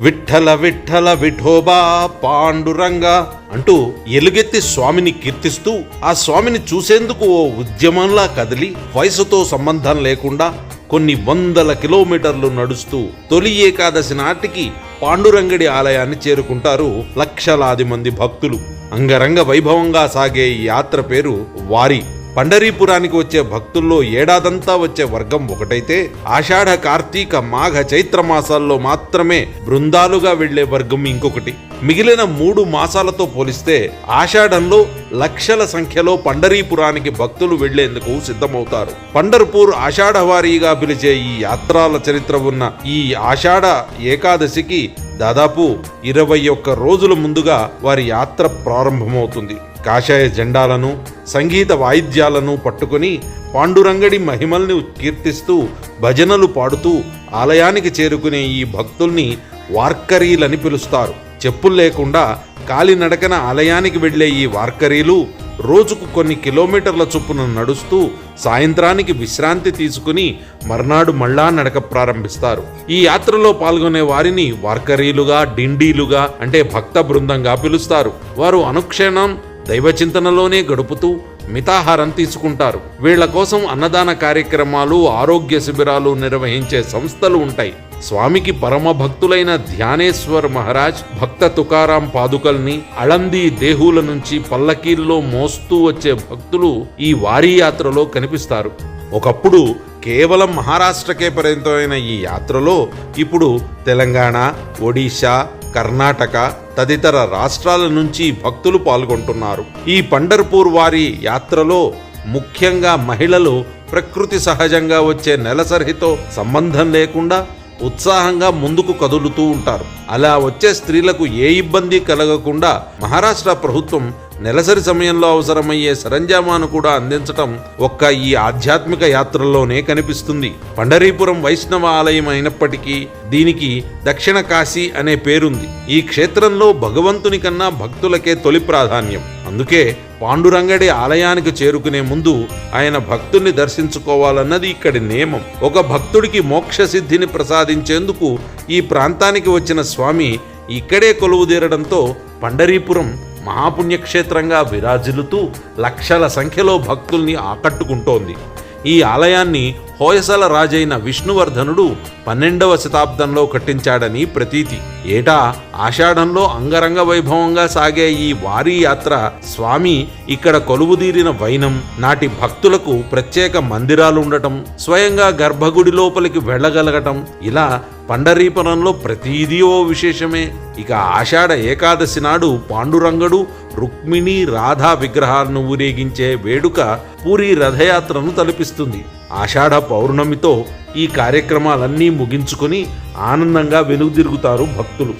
విఠల విఠల విఠోబా పాండురంగ అంటూ ఎలుగెత్తి స్వామిని కీర్తిస్తూ ఆ స్వామిని చూసేందుకు ఓ ఉద్యమంలా కదిలి వయసుతో సంబంధం లేకుండా కొన్ని వందల కిలోమీటర్లు నడుస్తూ తొలి ఏకాదశి నాటికి పాండురంగడి ఆలయాన్ని చేరుకుంటారు లక్షలాది మంది భక్తులు. అంగరంగ వైభవంగా సాగే ఈ యాత్ర పేరు వారి. పండరీపురానికి వచ్చే భక్తుల్లో ఏడాదంతా వచ్చే వర్గం ఒకటైతే ఆషాఢ కార్తీక మాఘ చైత్ర మాసాల్లో మాత్రమే బృందాలుగా వెళ్ళే వర్గం ఇంకొకటి. మిగిలిన మూడు మాసాలతో పోలిస్తే ఆషాఢంలో లక్షల సంఖ్యలో పండరీపురానికి భక్తులు వెళ్ళేందుకు సిద్ధమవుతారు. పండర్పూర్ ఆషాఢవారీగా పిలిచే ఈ యాత్రాల చరిత్ర ఉన్న ఈ ఆషాఢ ఏకాదశికి దాదాపు ఇరవై ఒక్క రోజుల ముందుగా వారి యాత్ర ప్రారంభమవుతుంది. కాషాయ జెండాలను సంగీత వాయిద్యాలను పట్టుకొని పాండురంగడి మహిమల్ని కీర్తిస్తూ భజనలు పాడుతూ ఆలయానికి చేరుకునే ఈ భక్తుల్ని వార్కరీలని పిలుస్తారు. చెప్పులు లేకుండా కాలినడకన ఆలయానికి వెళ్ళే ఈ వార్కరీలు రోజుకు కొన్ని కిలోమీటర్ల చొప్పున నడుస్తూ సాయంత్రానికి విశ్రాంతి తీసుకుని మర్నాడు మళ్ళా నడక ప్రారంభిస్తారు. ఈ యాత్రలో పాల్గొనే వారిని వార్కరీలుగా డిండీలుగా అంటే భక్త బృందంగా పిలుస్తారు. వారు అనుక్షణం దైవచింతనలోనే గడుపుతూ మితాహారం తీసుకుంటారు. వీళ్ళ కోసం అన్నదాన కార్యక్రమాలు ఆరోగ్య శిబిరాలు నిర్వహించే సంస్థలు ఉంటాయి. స్వామికి పరమ భక్తులైన ధ్యానేశ్వర్ మహారాజ్ భక్త తుకారాం పాదుకల్ని అళంది దేహుల నుంచి పల్లకీల్లో మోస్తూ వచ్చే భక్తులు ఈ వారీ యాత్రలో కనిపిస్తారు. ఒకప్పుడు కేవలం మహారాష్ట్రకే పరిమితమైన ఈ యాత్రలో ఇప్పుడు తెలంగాణ ఒడిశా కర్ణాటక తదితర రాష్ట్రాల నుంచి భక్తులు పాల్గొంటున్నారు. ఈ పండర్పూర్ వారి యాత్రలో ముఖ్యంగా మహిళలు ప్రకృతి సహజంగా వచ్చే నెలసరితో సంబంధం లేకుండా ఉత్సాహంగా ముందుకు కదులుతూ ఉంటారు. అలా వచ్చే స్త్రీలకు ఏ ఇబ్బంది కలగకుండా మహారాష్ట్ర ప్రభుత్వం నెలసరి సమయంలో అవసరమయ్యే సరంజామాను కూడా అందించటం ఒక్క ఈ ఆధ్యాత్మిక యాత్రలోనే కనిపిస్తుంది. పండరీపురం వైష్ణవ ఆలయం అయినప్పటికీ దీనికి దక్షిణ కాశీ అనే పేరుంది. ఈ క్షేత్రంలో భగవంతుని కన్నా భక్తులకే తొలి ప్రాధాన్యం. అందుకే పాండురంగడి ఆలయానికి చేరుకునే ముందు ఆయన భక్తుల్ని దర్శించుకోవాలన్నది ఇక్కడి నియమం. ఒక భక్తుడికి మోక్ష సిద్ధిని ప్రసాదించేందుకు ఈ ప్రాంతానికి వచ్చిన స్వామి ఇక్కడే కొలువుదీరడంతో పండరీపురం మహాపుణ్యక్షేత్రంగా విరాజిల్లుతూ లక్షల సంఖ్యలో భక్తుల్ని ఆకట్టుకుంటోంది. ఈ ఆలయాన్ని హోయసల రాజైన విష్ణువర్ధనుడు పన్నెండవ శతాబ్దంలో కట్టించాడని ప్రతీతి. ఏటా ఆషాఢంలో అంగరంగ వైభవంగా సాగే ఈ వారీ యాత్ర స్వామి ఇక్కడ కొలువుదీరిన వైనం నాటి భక్తులకు ప్రత్యేక మందిరాలు ఉండటం స్వయంగా గర్భగుడి లోపలికి వెళ్ళగలగటం ఇలా పండరీపురంలో ప్రతిదీ ఓ విశేషమే. ఇక ఆషాఢ ఏకాదశి నాడు పాండురంగడు రుక్మిణి రాధా విగ్రహాలను ఊరేగించే వేడుక పూరి రథయాత్రను తలపిస్తుంది. ఆషాఢ పౌర్ణమితో ఈ కార్యక్రమాలన్నీ ముగించుకొని ఆనందంగా వెనుదిరుగుతారు భక్తులు.